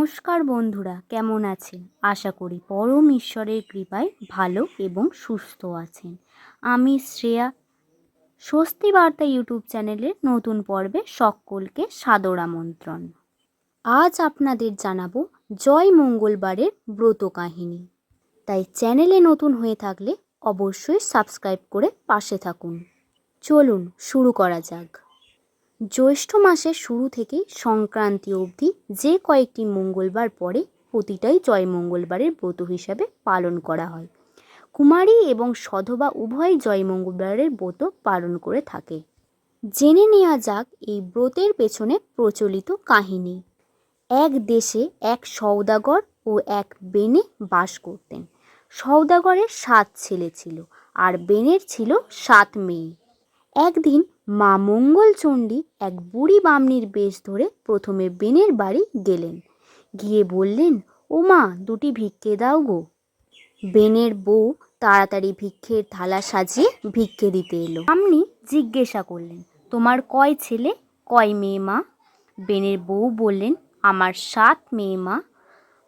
নমস্কার বন্ধুরা, কেমন আছেন? আশা করি পরম ঈশ্বরের কৃপায় ভালো এবং সুস্থ আছেন। আমি শ্রেয়া। স্বস্তি বার্তা ইউটিউব চ্যানেলের নতুন পর্বে সকলকে সাদর আমন্ত্রণ। আজ আপনাদের জানাব জয় মঙ্গলবারের ব্রত কাহিনী। তাই চ্যানেলে নতুন হয়ে থাকলে অবশ্যই সাবস্ক্রাইব করে পাশে থাকুন। চলুন, শুরু করা যাক। জ্যৈষ্ঠ মাসের শুরু থেকেই সংক্রান্তি অবধি যে কয়েকটি মঙ্গলবার পরে প্রতিটাই জয় মঙ্গলবারের ব্রত হিসাবে পালন করা হয়। কুমারী এবং সধবা উভয় জয় মঙ্গলবারের ব্রত পালন করে থাকে। জেনে নেওয়া যাক এই ব্রতের পেছনে প্রচলিত কাহিনী। এক দেশে এক সওদাগর ও এক বেনে বাস করতেন। সওদাগরের সাত ছেলে ছিল আর বেনের ছিল সাত মেয়ে। একদিন মা মঙ্গলচণ্ডী এক বুড়ি বামনির বেশ ধরে প্রথমে বেনের বাড়ি গেলেন। গিয়ে বললেন, ও মা, দুটি ভিক্ষে দাও গো। বেনের বউ তাড়াতাড়ি ভিক্ষের থালা সাজিয়ে ভিক্ষে দিতে এলো। বামনি জিজ্ঞাসা করলেন, তোমার কয় ছেলে, কয় মেয়ে মা? বেনের বউ বললেন, আমার সাত মেয়ে মা,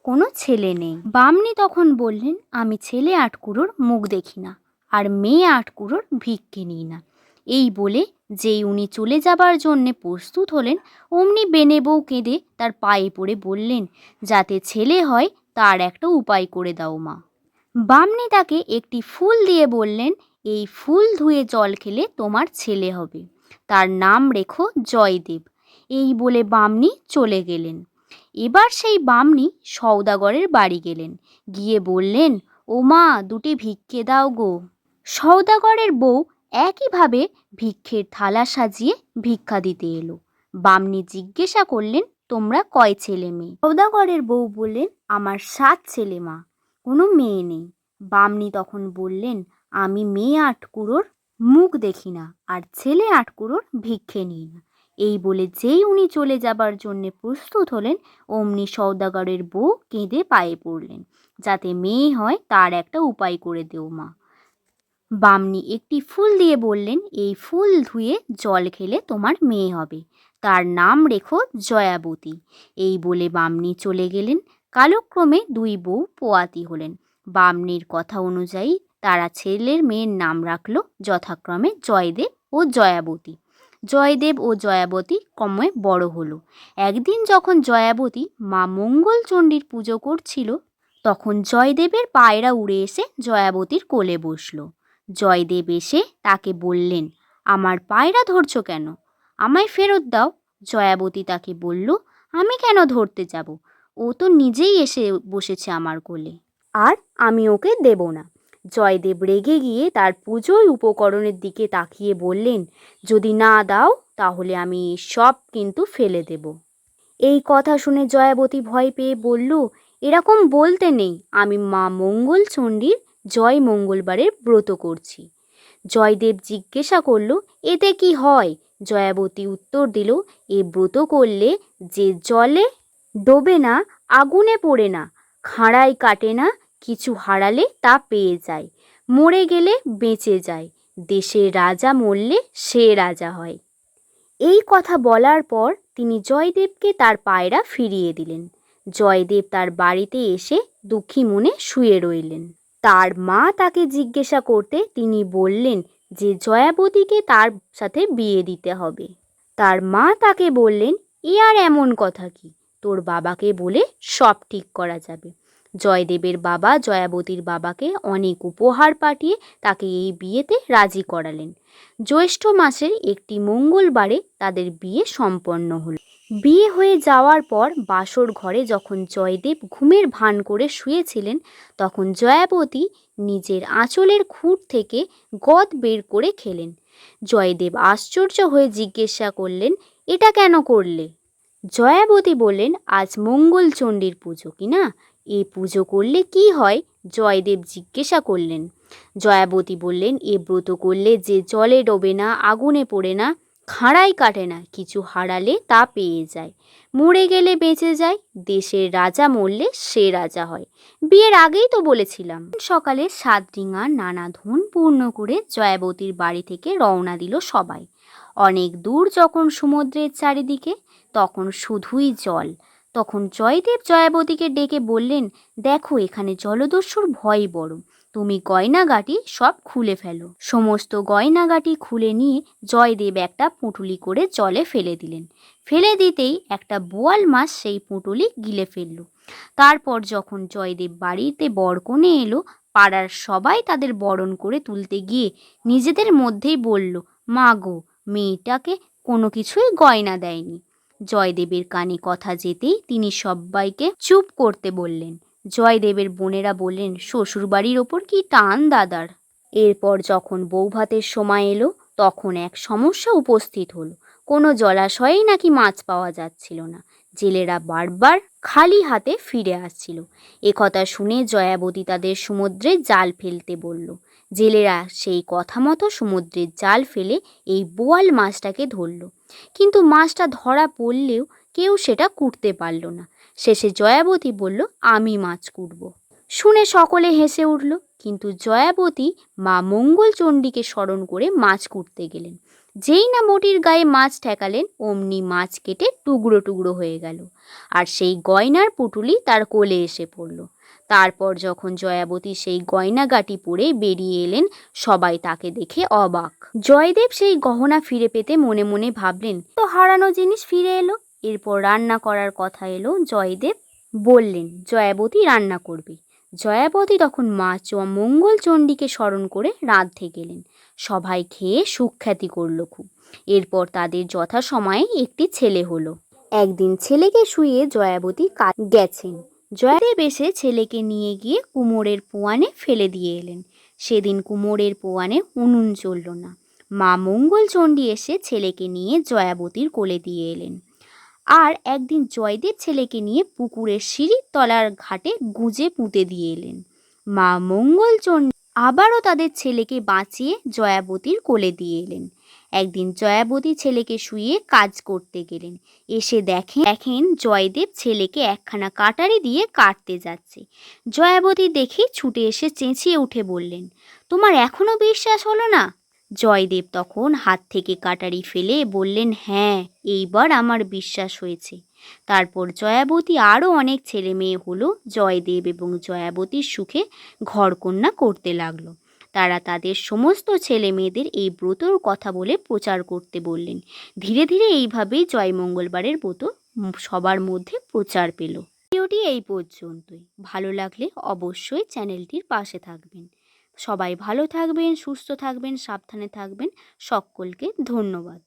কোনো ছেলে নেই। বামনি তখন বললেন, আমি ছেলে আটকুড়োর মুখ দেখি না, আর মেয়ে আটকুড়োর ভিক্ষে নিই না। এই বলে যেই উনি চলে যাবার জন্যে প্রস্তুত হলেন, অমনি বেনে বউ কেঁদে তার পায়ে পড়ে বললেন, যাতে ছেলে হয়, তার একটা উপায় করে দাও মা। বামনি তাকে একটি ফুল দিয়ে বললেন, এই ফুল ধুয়ে জল খেলে তোমার ছেলে হবে। তার নাম রেখো জয়দেব। এই বলে বামনি চলে গেলেন। এবার সেই বামনি সওদাগরের বাড়ি গেলেন। গিয়ে বললেন ও মা দুটি ভিক্ষে দাও গো। সওদাগরের বউ একইভাবে ভিক্ষের থালা সাজিয়ে ভিক্ষা দিতে এলো। বামনি জিজ্ঞাসা করলেন, তোমরা কয় ছেলে মেয়ে? সৌদাগরের বউ বললেন, আমার সাত ছেলে মা, কোনো মেয়ে নেই। বামনি তখন বললেন, আমি মেয়ে আটকুড়োর মুখ দেখি না, আর ছেলে আটকুড়োর ভিক্ষে নিই না। এই বলে যেই উনি চলে যাবার জন্যে প্রস্তুত হলেন, অমনি সৌদাগরের বউ কেঁদে পায়ে পড়লেন, যাতে মেয়ে হয় তার একটা উপায় করে দেও মা। বামনি একটি ফুল দিয়ে বললেন, এই ফুল ধুয়ে জল খেলে তোমার মেয়ে হবে। তার নাম রেখো জয়াবতী। এই বলে বামনি চলে গেলেন। কালক্রমে দুই বউ পোয়াতি হলেন। বামনির কথা অনুযায়ী তারা ছেলের মেয়ের নাম রাখল যথাক্রমে জয়দেব ও জয়াবতী। জয়দেব ও জয়াবতী ক্রমে বড় হলো। একদিন যখন জয়াবতী মা মঙ্গলচণ্ডীর পুজো করছিল, তখন জয়দেবের পায়রা উড়ে এসে জয়াবতীর কোলে বসল। জয়দেব এসে তাকে বললেন, আমার পায়রা ধরছ কেন? আমায় ফেরত দাও। জয়াবতী তাকে বলল, আমি কেন ধরতে যাব? ও তো নিজেই এসে বসেছে আমার কোলে। আর আমি ওকে দেব না। জয়দেব রেগে গিয়ে তার পুজোয় উপকরণের দিকে তাকিয়ে বললেন, যদি না দাও, তাহলে আমি সব কিন্তু ফেলে দেব। এই কথা শুনে জয়াবতী ভয় পেয়ে বলল, এরকম বলতে নেই। আমি মা মঙ্গলচণ্ডীর জয় মঙ্গলবারের ব্রত করছি। জয়দেব জিজ্ঞাসা করল, এতে কি হয়? জয়াবতী উত্তর দিল, এ ব্রত করলে যে জলে ডোবে না, আগুনে পড়ে না খাঁড়াই কাটে না, কিছু হারালে তা পেয়ে যায়, মরে গেলে বেঁচে যায়, দেশের রাজা মরলে সে রাজা হয়। এই কথা বলার পর তিনি জয়দেবকে তার পায়রা ফিরিয়ে দিলেন। জয়দেব তার বাড়িতে এসে দুঃখী মনে শুয়ে রইলেন। তার মা তাকে জিজ্ঞাসা করতে তিনি বললেন যে জয়াবতীকে তার সাথে বিয়ে দিতে হবে। তার মা তাকে বললেন, এ আর এমন কথা কি? তোর বাবাকে বলে সব ঠিক করা যাবে। জয়দেবের বাবা, জয়াবতীর বাবাকে অনেক উপহার পাঠিয়ে তাকে এই বিয়েতে রাজি করালেন। জ্যৈষ্ঠ মাসের একটি মঙ্গলবারে তাদের বিয়ে সম্পন্ন হল। বিয়ে হয়ে যাওয়ার পর বাসর ঘরে যখন জয়দেব ঘুমের ভান করে শুয়েছিলেন, তখন জয়াবতী নিজের আঁচলের খুঁট থেকে গদ বের করে খেলেন। জয়দেব আশ্চর্য হয়ে জিজ্ঞাসা করলেন, এটা কেন করলে? জয়াবতী বললেন, আজ মঙ্গলচণ্ডীর পুজো, কি না? এ পুজো করলে কি হয়? জয়দেব জিজ্ঞাসা করলেন। জয়াবতী বললেন, এ ব্রত করলে যে জলে ডোবে না, আগুনে পড়ে না, খাঁড়াই কাটে না, কিছু হারালে তা পেয়ে যায়। মরে গেলে বেঁচে যায়, দেশের রাজা মরলে সে রাজা হয়। বিয়ের আগেই তো বলেছিলাম। সকালে সাত ডিঙা নানা ধন পূর্ণ করে জয়াবতীর বাড়ি থেকে রওনা দিল সবাই। অনেক দূর যখন সমুদ্রের চারিদিকে, তখন শুধুই জল। তখন জয়দেব জয়াবতীকে ডেকে বললেন, দেখো, এখানে জলদস্যুর ভয় বড়। তুমি গয়নাগাটি সব খুলে ফেলো। সমস্ত গয়নাগাটি খুলে নিয়ে জয়দেব একটা পুঁটুলি করে জলে ফেলে দিলেন। ফেলে দিতেই একটা বোয়াল মাছ সেই পুঁটুলি গিলে ফেলল। তারপর যখন জয়দেব বাড়িতে বরকনে এলো, পাড়ার সবাই তাদের বরণ করে তুলতে গিয়ে নিজেদের মধ্যেই বলল, মা গো, মেয়েটাকে কোনো কিছুই গয়না দেয়নি। জয়দেবের কানে কথা যেতেই তিনি সবাইকে চুপ করতে বললেন। জয়দেবের বোনেরা বললেন, শ্বশুরবাড়ির ওপর কি টান দাদার? এরপর যখন বৌভাতের সময় এলো, তখন এক সমস্যা উপস্থিত হলো। কোনো জলাশয়েই নাকি মাছ পাওয়া যাচ্ছিল না। জেলেরা বারবার খালি হাতে ফিরে আসছিল। একথা শুনে জয়াবতী তাদের সমুদ্রে জাল ফেলতে বলল। জেলেরা সেই কথা মতো সমুদ্রের জাল ফেলে এই বোয়াল মাছটাকে ধরল। কিন্তু মাছটা ধরা পড়লেও কেউ সেটা কুটতে পারল না। শেষে জয়াবতী বলল, আমি মাছ কুটব। শুনে সকলে হেসে উঠল, কিন্তু জয়াবতী মা মঙ্গলচণ্ডীকে স্মরণ করে মাছ কুটতে গেলেন। যেই না বটির গায়ে মাছ ঠেকালেন, অমনি মাছ কেটে টুকরো টুকরো হয়ে গেল। আর সেই গয়নার পুটুলি তার কোলে এসে পড়ল। তারপর যখন জয়াবতী সেই গয়নাগাটি পরে বেরিয়ে এলেন, সবাই তাকে দেখে অবাক। জয়দেব সেই গহনা ফিরে পেতে মনে মনে ভাবলেন তো হারানো জিনিস ফিরে এলো? এরপর রান্না করার কথা এলো জয়দেব। বললেন, জয়াবতী রান্না করবে। জয়াবতী তখন মা চ মঙ্গলচণ্ডীকে স্মরণ করে রাঁধতে গেলেন। সবাই খেয়ে সুখ্যাতি করল খুব। এরপর তাদের যথাসময়ে একটি ছেলে হলো। একদিন ছেলেকে শুয়ে জয়াবতী গেছেন। জয়দেব এসে ছেলেকে নিয়ে গিয়ে কুমোরের পোয়ানে ফেলে দিয়ে এলেন। সেদিন কুমোরের পোয়ানে উনুন চলল না। মা মঙ্গলচণ্ডী এসে ছেলেকে নিয়ে জয়াবতীর কোলে দিয়ে এলেন। আর একদিন জয়দেব ছেলেকে নিয়ে পুকুরের সিঁড়ির তলার ঘাটে গুজে পুঁতে দিয়ে এলেন। মা মঙ্গলচণ্ডী আবারও তাদের ছেলেকে বাঁচিয়ে জয়াবতীর কোলে দিয়ে এলেন। একদিন জয়াবতী ছেলেকে শুয়ে কাজ করতে গেলেন। এসে দেখেন দেখেন জয়দেব ছেলেকে একখানা কাটারি দিয়ে কাটতে যাচ্ছে। জয়াবতী দেখে ছুটে এসে চেঁচিয়ে উঠে বললেন, তোমার এখনও বিশ্বাস হলো না? জয়দেব তখন হাত থেকে কাটারি ফেলে বললেন হ্যাঁ এইবার আমার বিশ্বাস হয়েছে। তারপর জয়াবতী আরও অনেক ছেলে মেয়ে হলো, জয়দেব এবং জয়াবতীর সুখে ঘরকন্যা করতে লাগল। তারা তাদের সমস্ত ছেলে মেয়েদের এই ব্রতর কথা বলে প্রচার করতে বললেন। ধীরে ধীরে এইভাবেই জয় মঙ্গলবারের ব্রত সবার মধ্যে প্রচার পেল। ভিডিওটি এই পর্যন্তই। ভালো লাগলে অবশ্যই চ্যানেলটির পাশে থাকবেন। সবাই ভালো থাকবেন সুস্থ থাকবেন সাবধানে থাকবেন। সকলকে ধন্যবাদ।